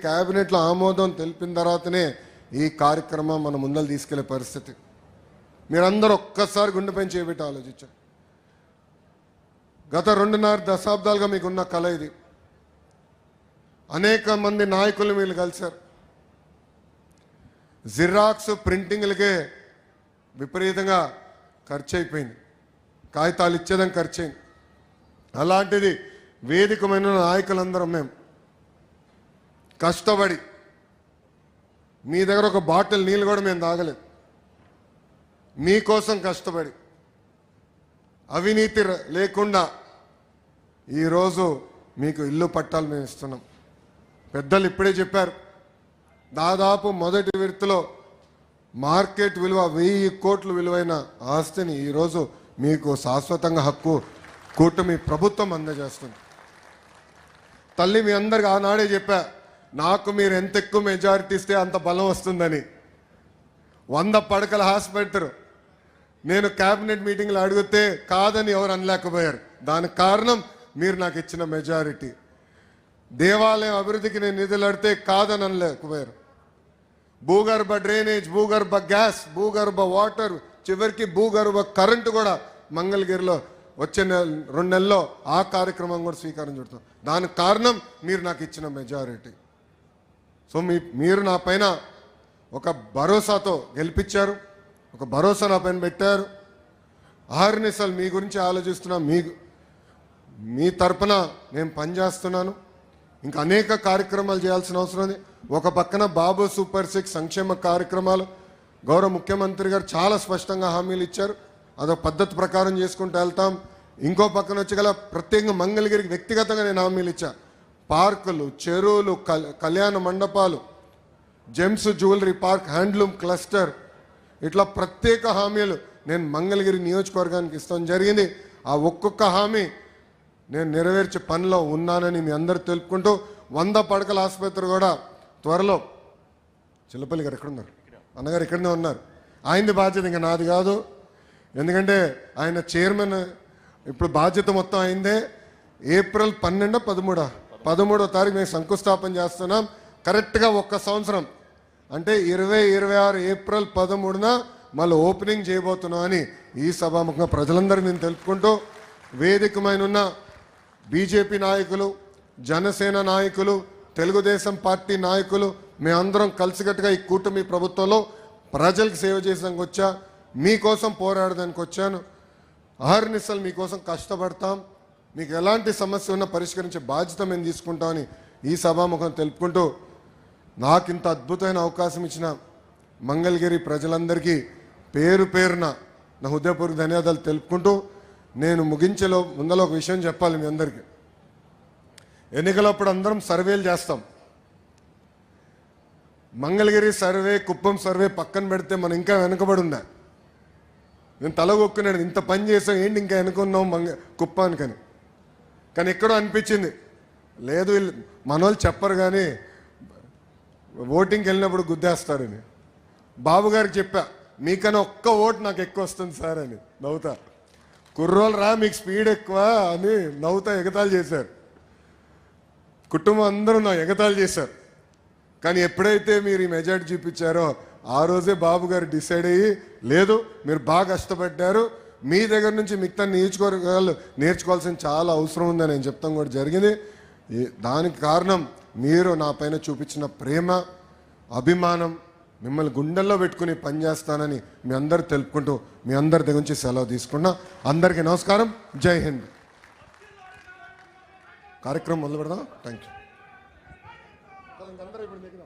క్యాబినెట్లో ఆమోదం తెలిపిన తర్వాతనే ఈ కార్యక్రమం మన ముందలు తీసుకెళ్ళే పరిస్థితి. మీరందరూ ఒక్కసారి గుండెపై చేపెట్టి ఆలోచించారు గత రెండున్నర దశాబ్దాలుగా మీకున్న కళ ఇది. అనేక మంది నాయకులు మీరు కలిశారు. జిరాక్స్ ప్రింటింగ్లకే విపరీతంగా ఖర్చు అయిపోయింది కాగితాలు ఇచ్చేదాం ఖర్చు అయింది అలాంటిది వేదికమైన నాయకులందరం మేము కష్టపడి మీ దగ్గర ఒక బాటిల్ నీళ్ళు కూడా మేము తాగలేదు. మీకోసం కష్టపడి అవినీతి లేకుండా ఈరోజు మీకు ఇల్లు పట్టాలు మేము ఇస్తున్నాం. పెద్దలు ఇప్పుడే చెప్పారు దాదాపు మొదటి విడతలో మార్కెట్ విలువ వెయ్యి కోట్లు విలువైన ఆస్తిని ఈరోజు మీకు శాశ్వతంగా హక్కు కూటమి ప్రభుత్వం అందజేస్తుంది. తల్లి మీ అందరికి ఆనాడే చెప్పా నాకు మీరు ఎంత ఎక్కువ మెజారిటీ ఇస్తే అంత బలం వస్తుందని. వంద పడకల హాస్పిటల్ నేను క్యాబినెట్ మీటింగ్లో అడిగితే కాదని ఎవరు అనలేకపోయారు. దానికి కారణం మీరు నాకు ఇచ్చిన మెజారిటీ దేవాలయం అభివృద్ధికి నేను నిధులు అడితే కాదని అనలేకపోయారు. భూగర్భ డ్రైనేజ్ భూగర్భ గ్యాస్ భూగర్భ వాటర్ చివరికి భూగర్భ కరెంటు కూడా మంగళగిరిలో వచ్చే నెల రెండు నెలల్లో ఆ కార్యక్రమం కూడా స్వీకారం చుడతాం. దానికి కారణం మీరు నాకు ఇచ్చిన మెజారిటీ సో మీ మీరు నా పైన ఒక భరోసాతో గెలిపించారు ఒక భరోసా నా పైన పెట్టారు. ఆహర్నిసలు మీ గురించి ఆలోచిస్తున్నా మీ మీ తరపున నేను పనిచేస్తున్నాను. ఇంకా అనేక కార్యక్రమాలు చేయాల్సిన అవసరం ఉంది. ఒక పక్కన బాబు సూపర్ సిక్స్ సంక్షేమ కార్యక్రమాలు గౌరవ ముఖ్యమంత్రి గారు చాలా స్పష్టంగా హామీలు ఇచ్చారు. అదొక పద్ధతి ప్రకారం చేసుకుంటూ వెళ్తాం. ఇంకో పక్కన వచ్చి గల ప్రత్యేకంగా మంగళగిరికి వ్యక్తిగతంగా నేను హామీలు ఇచ్చాను పార్కులు చెరువులు కళ్యాణ మండపాలు gems jewellery park handloom cluster ఇట్లా ప్రత్యేక హామీలు నేను మంగళగిరి నియోజకవర్గానికి ఇస్తాం జరిగింది. ఆ ఒక్కొక్క హామీ నేను నెరవేర్చే పనిలో ఉన్నానని మీ అందరు తెలుపుకుంటూ వంద పడకల ఆసుపత్రి కూడా త్వరలో చిల్లపల్లి గారు ఎక్కడున్నారు అన్నగారు ఇక్కడనే ఉన్నారు. ఆయనది బాధ్యత ఇంకా నాది కాదు. ఎందుకంటే ఆయన చైర్మన్ ఇప్పుడు బాధ్యత మొత్తం అయిందే ఏప్రిల్ పన్నెండు పదమూడా. పదమూడో తారీఖు మేము శంకుస్థాపన చేస్తున్నాం. కరెక్ట్గా ఒక్క సంవత్సరం. అంటే ఇరవై ఇరవై ఆరు ఏప్రిల్ పదమూడున మళ్ళీ ఓపెనింగ్ చేయబోతున్నాం అని ఈ సభాముఖంగా ప్రజలందరూ నేను తెలుపుకుంటూ వేదికమైన ఉన్న బీజేపీ నాయకులు జనసేన నాయకులు తెలుగుదేశం పార్టీ నాయకులు మేమందరం కలిసికట్టుగా ఈ కూటమి ప్రభుత్వంలో ప్రజలకు సేవ చేసానికి వచ్చా మీకోసం పోరాడడానికి వచ్చాను. అహర్నిశలు మీకోసం కష్టపడతాం. మీకు ఎలాంటి సమస్య ఉన్నా పరిష్కరించే బాధ్యత మేము తీసుకుంటామని ఈ సభాముఖం తెలుపుకుంటూ నాకు ఇంత అద్భుతమైన అవకాశం ఇచ్చిన మంగళగిరి ప్రజలందరికీ పేరు పేరున నా హృదయపూర్వక ధన్యవాదాలు తెలుపుకుంటూ నేను ముగించేలో ముందర ఒక విషయం చెప్పాలి మీ అందరికీ. ఎన్నికలప్పుడు అందరం సర్వేలు చేస్తాం. మంగళగిరి సర్వే కుప్పం సర్వే పక్కన పెడితే మనం ఇంకా వెనుకబడి ఉన్నా. నేను తలగొక్కున్నాడు ఇంత పని చేసాం ఏంటి ఇంకా వెనుకున్నాం మంగ కుప్పానికని. కానీ ఎక్కడో అనిపించింది. లేదు వీళ్ళు మనోళ్ళు చెప్పరు కానీ ఓటింగ్కి వెళ్ళినప్పుడు గుద్దేస్తారని బాబు గారికి చెప్పా మీకన్నా ఒక్క ఓటు నాకు ఎక్కువ వస్తుంది సార్ అని. నవ్వుతా. కుర్రోలు రా మీకు స్పీడ్ ఎక్కువ అని నవ్వుతా ఎగతాళి చేశారు. కుటుంబం అందరూ నా ఎగతాళి చేశారు. కానీ ఎప్పుడైతే మీరు ఈ మెజార్టీ చూపించారో ఆ రోజే బాబు గారు డిసైడ్ అయ్యి లేదు మీరు బాగా కష్టపడ్డారు మీ దగ్గర నుంచి మిగతా నియోజకవర్గాలు నేర్చుకోవాల్సిన చాలా అవసరం ఉందని నేను చెప్తాం కూడా జరిగింది. దానికి కారణం మీరు నా పైన చూపించిన ప్రేమ అభిమానం మిమ్మల్ని గుండెల్లో పెట్టుకుని పనిచేస్తానని మీ అందరు తెలుపుకుంటూ మీ అందరి దగ్గర నుంచి సెలవు తీసుకున్నా. అందరికీ నమస్కారం. జై హింద్. కార్యక్రమం మొదలు పెడదాం థ్యాంక్ యూ అందరూ ఇప్పుడు దగ్గర